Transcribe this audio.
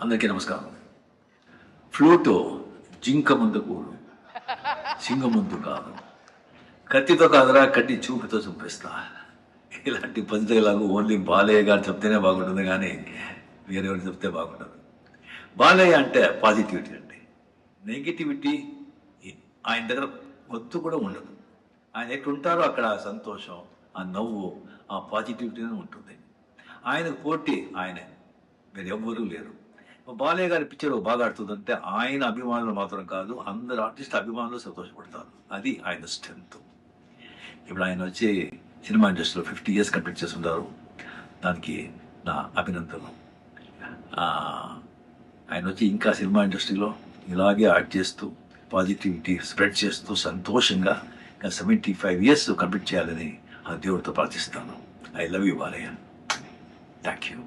అందరికీ నమస్కారం. ఫ్లూటు జింక ముందు కూడు సింగ ముందు కాదు. కత్తితో కాదురా కట్టి చూపుతో చూపిస్తా. ఇలాంటి పంచలాగు ఓన్లీ బాలయ్య గారు చెప్తేనే బాగుంటుంది కానీ వేరేవారు చెప్తే బాగుండదు. బాలయ్య అంటే పాజిటివిటీ అండి. నెగిటివిటీ ఆయన దగ్గర ఒత్తు కూడా ఉండదు. ఆయన ఎట్లుంటారో అక్కడ ఆ సంతోషం ఆ నవ్వు ఆ పాజిటివిటీనే ఉంటుంది. ఆయనకు పోటీ ఆయనే. మీరు ఎవ్వరూ లేరు. బాలయ్య గారి పిక్చర్ బాగా ఆడుతుందంటే ఆయన అభిమానులు మాత్రం కాదు అందరు ఆర్టిస్ట్ అభిమానులు సంతోషపడతారు. అది ఆయన స్ట్రెంత్ ఇప్పుడు ఆయన వచ్చి సినిమా ఇండస్ట్రీలో ఫిఫ్టీ ఇయర్స్ కంప్లీట్ చేస్తున్నారు దానికి నా అభినందనలు. ఆయన వచ్చి ఇంకా సినిమా ఇండస్ట్రీలో ఇలాగే యాడ్ చేస్తూ పాజిటివిటీ స్ప్రెడ్ చేస్తూ సంతోషంగా ఇంకా సెవెంటీ ఫైవ్ ఇయర్స్ కంప్లీట్ చేయాలని ఆ దేవుడితో ప్రార్థిస్తాను I love you Balayya. Thank you